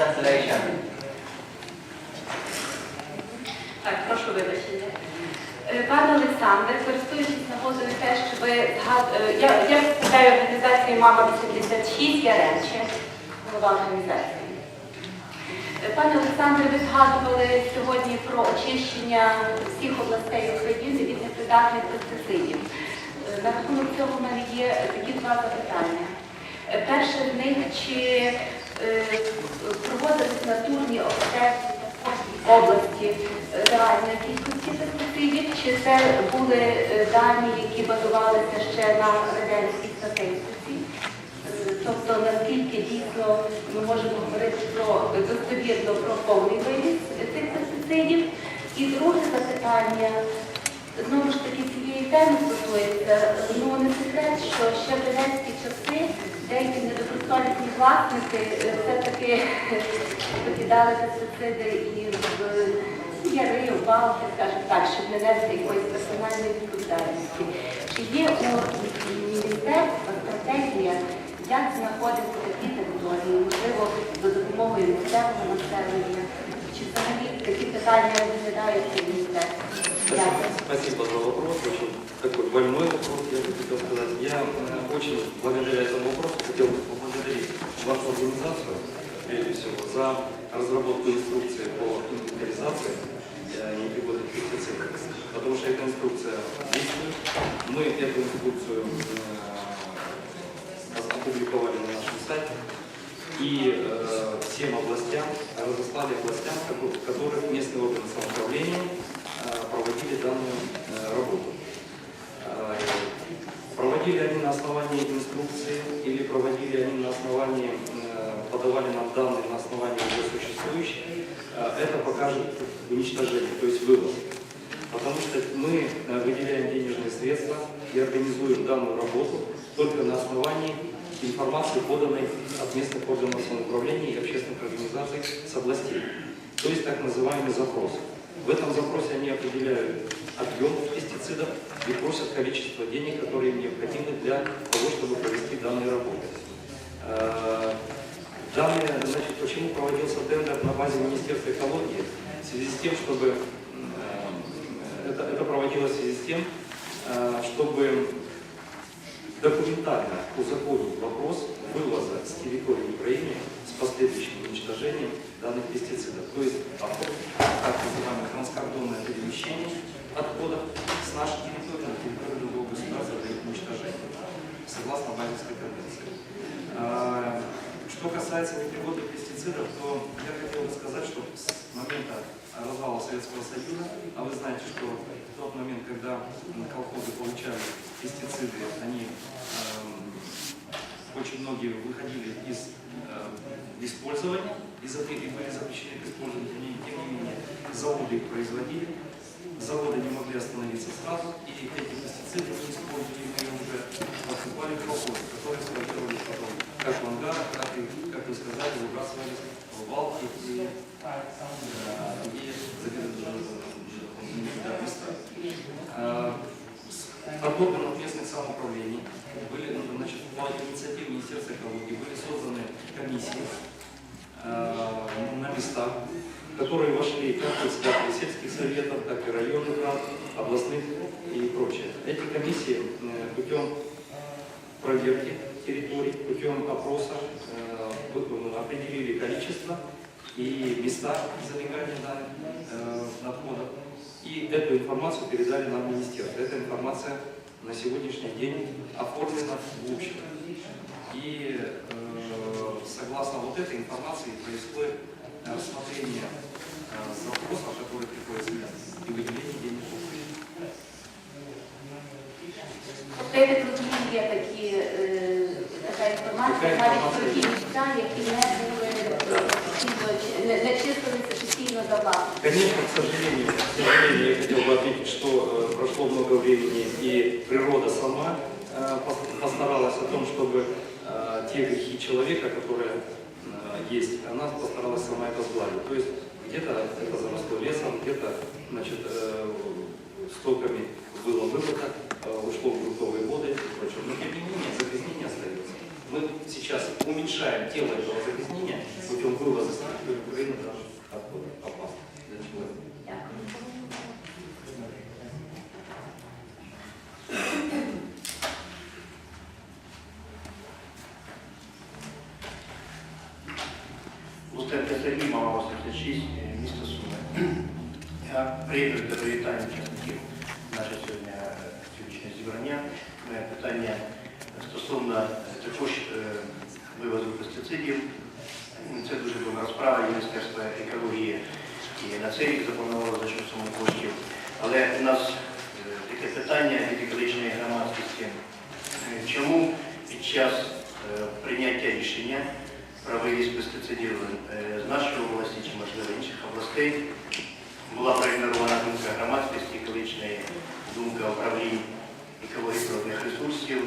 translation. Так, прошу вибачення. Е, Пане Олександр, користуючись нагодою те, що ви згад- е, я, я представляю організацію Мама 86 Яремче, голова організації. Е, Пане Олександре, ви згадували сьогодні про очищення всіх областей України від непридатних пестицидів. На рахунок цього в мене є такі два запитання. Перше з них, чи проводились натурні в області е, реальної кількості пестицидів, чи це були е, дані, які базувалися ще на радянській статистиці? Е, Тобто наскільки дійсно ми можемо говорити про достовірно про повний вивіз цих пестицидів? І друге запитання, знову ж таки теми стосується, ну не секрет, що ще в радянські часи деякі недобросовісні власники е, все-таки викидали пестициди і в яри, в балки, скажімо так, щоб не нести якоїсь персональної відповідальності. Чи є у міністерства стратегія, як знаходити такі території, можливо, за допомогою місцевого населення? Чи взагалі такі питання розглядають у міністерстві? Дякую. Спасибо за вопрос, очень такой больной вопрос, я бы хотел сказать. Я э, очень, благодаря этому вопросу, хотел бы поблагодарить вашу организацию, прежде всего, за разработку инструкции по инвентаризации э, непригодных пестицидов, потому что эта инструкция действует. Мы эту инструкцию э, опубликовали на нашем сайте и э, всем областям, разослали областям, в которых местные органы самоуправления э, проводили данную э, работу. Э, Проводили они на основании инструкции или проводили они на основании, э, подавали нам данные на основании уже существующих, э, это покажет уничтожение, то есть вывоз. Потому что мы э, выделяем денежные средства и организуем данную работу только на основании информации, поданной от местных органов самоуправления и общественных организаций с областей. То есть так называемый запрос. В этом запросе они определяют объем пестицидов и просят количество денег, которые им необходимы для того, чтобы провести данные работы. Э, Данные, значит, почему проводился тендер на базе Министерства экологии? В связи с тем, чтобы э, это, это проводилось в связи с тем, э, чтобы узаконить вопрос вывоза с территории Украины с последующим уничтожением данных пестицидов. То есть охот, так называемое транскордонное перемещение отходов с нашей территории на территорию другого государства для их уничтожения, согласно Базельской конвенции. А, Что касается непригодных пестицидов, то я хотел бы сказать, что с момента развала Советского Союза, а вы знаете, что в тот момент, когда м, колхозы получали пестициды, они эм, очень многие выходили из э, использования, из и были запрещены к использованию, тем не- тем не менее, заводы их производили, заводы не могли остановиться сразу, и эти пестициды не используемые уже поступали в колхозы, которые складировались потом как в ангарах, так и, как вы сказали, выбрасывались в балки и э, другие закрытые места с- От органов местных самоуправлений были, ну, значит, по инициативе Министерства экологии были созданы комиссии э, на местах, которые вошли как председатели сельских советов, так и районных рад, областных и прочее. Эти комиссии э, путем проверки территорий, путем опроса э, вы- определили количество и места залегания данных э, отходов. И эту информацию передали нам в министерство. Эта информация на сегодняшний день оформлена в общем. И э, согласно вот этой информации происходит э, рассмотрение э, запросов, которые приходят с мест, и выделение денег. Тобто, я так розумію, є такі, е, така інформація, Така навіть про ті інформація. місця, які не були е, офіційно чи- не, не числилися офіційно за власне. Конечно, к сожалению, к сожалению, я хотел бы отметить, что э, прошло много времени, и природа сама э, пос- постаралась о том, чтобы э, те грехи человека, которые э, есть, она постаралась сама это сгладить. То есть где-то это заросло лесом, где-то значит, э, стоками было вымыто, э, ушло в грунтовые воды и прочее. Но тем не менее загрязнение остается. мы сейчас уменьшаем тело этого загрязнения путем вывоза також е, вивозу пестицидів. Це дуже добра справа Міністерства екології і на цей рік запланувало значну суму коштів. Але у нас е, таке питання від екологічної громадськості. Е, Чому під час прийняття рішення про вивіз пестицидів з нашої області чи, можливо, інших областей була проігнорована думка громадськості, екологічної думка управлінь екології природних ресурсів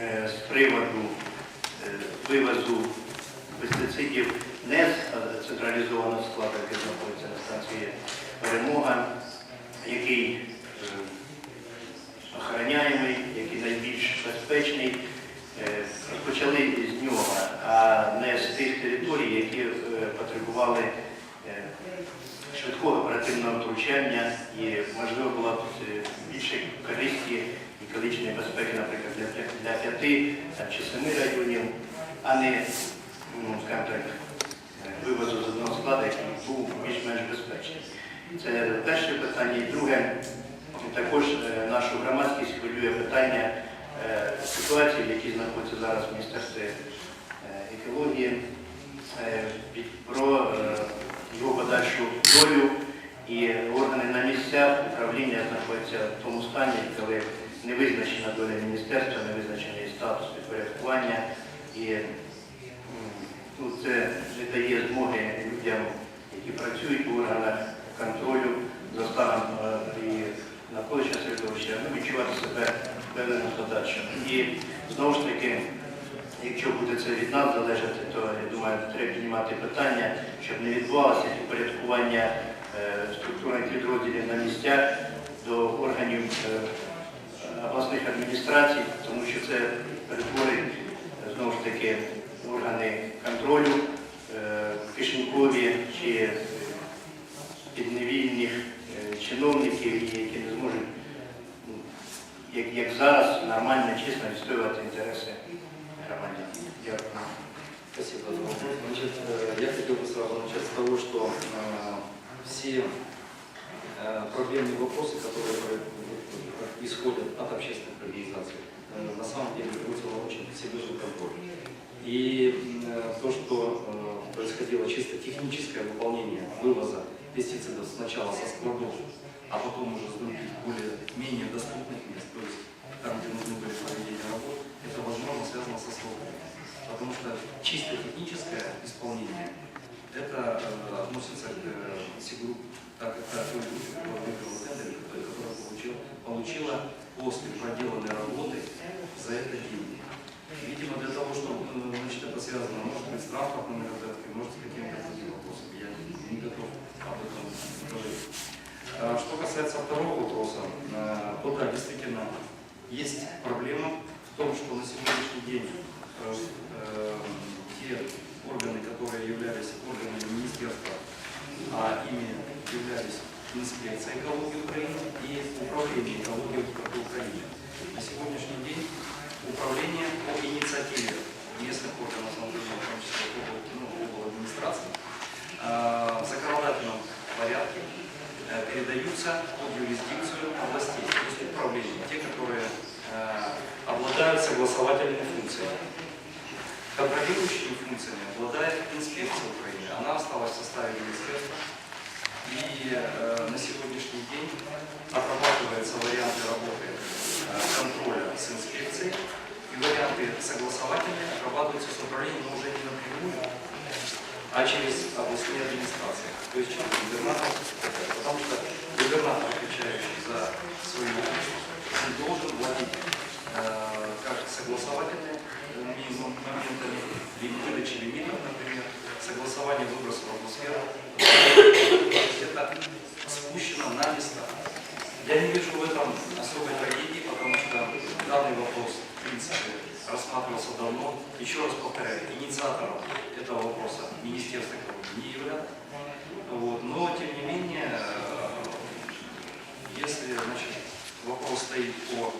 е, з приводу е, вивозу пестицидів не з е, централізованого складу, який знаходиться на станції Перемога, який е, охороняємий, який найбільш безпечний, е, розпочали з нього, а не з тих територій, які е, потребували е, швидкого оперативного втручання і, можливо, була б е, більше користі і екологічної безпеки, наприклад, для, п'яти чи семи районів, а не, ну, скажімо так, е, вивозу з одного складу, який був більш-менш безпечний. Це перше питання. І друге, також нашу громадськість хвилює питання ситуації, в якій знаходиться зараз в Міністерстві екології, про е, його подальшу долю і органи на місцях управління знаходяться в тому стані, коли не визначена доля міністерства, не визначений статус підпорядкування. І ну, це не дає змоги людям, які працюють у органах контролю за станом е, і навколишнього середовища, ну, відчувати себе впевненим подальшим. І знову ж таки, якщо буде це від нас залежати, то я думаю, треба піднімати питання, щоб не відбувалося підпорядкування е, структурних підрозділів на місцях до органів е, обласних адміністрацій, тому що це перетворить знову ж таки органи контролю, е, кишенькові чи підневільних чиновників, які не зможуть, ну, як, зараз, нормально, чесно відстоювати інтереси. Спасибо. Значит, э, я хотел бы сразу начать с того, что э, все э, проблемные вопросы, которые исходят от общественных организаций, на самом деле берутся на очень серьезный контроль. И то, что происходило чисто техническое выполнение вывоза пестицидов сначала со складов, а потом уже с других более-менее доступных мест, то есть там, где нужны были проведения работ, это возможно связано со сроками. Потому что чисто техническое исполнение, это э, относится к э, СИГРУ, так как той группе, которая которая которая получила, после проделанной работы за это деньги. Видимо, для того, чтобы э, значит, это связано, может быть, с транспортными разрядками, может, с какими-то другими вопросами. Я не готов об этом говорить. А Что касается второго вопроса, то да, действительно, есть проблема в том, что на сегодняшний день те органы, которые являлись органами министерства, а ими являлись инспекция экологии Украины и управление экологии Украины. На сегодняшний день управление по инициативе местных органов самоуправления, в том числе ну, администрации, э, в законодательном порядке э, передаются под юрисдикцию областей, то есть управления, те, которые э, обладают согласовательными функциями. Контролирующими функциями обладает инспекция Украины. Она осталась в составе министерства. И э, на сегодняшний день отрабатываются варианты работы э, контроля с инспекцией. И варианты согласовательные отрабатываются с управлением, но уже не напрямую, а через областные администрации, то есть через губернатор, потому что губернатор, отвечающий за свою область, должен владеть э, как согласовательными ми- моментами, выдачи лимитов, например, согласование выбросов в атмосферу. То есть это спущено на места. Я не вижу в этом особой трагедии, потому что данный вопрос, в принципе, рассматривался давно. Еще раз повторяю, инициатором этого вопроса Министерство не является. Вот. Но, тем не менее, э, если значит, вопрос стоит о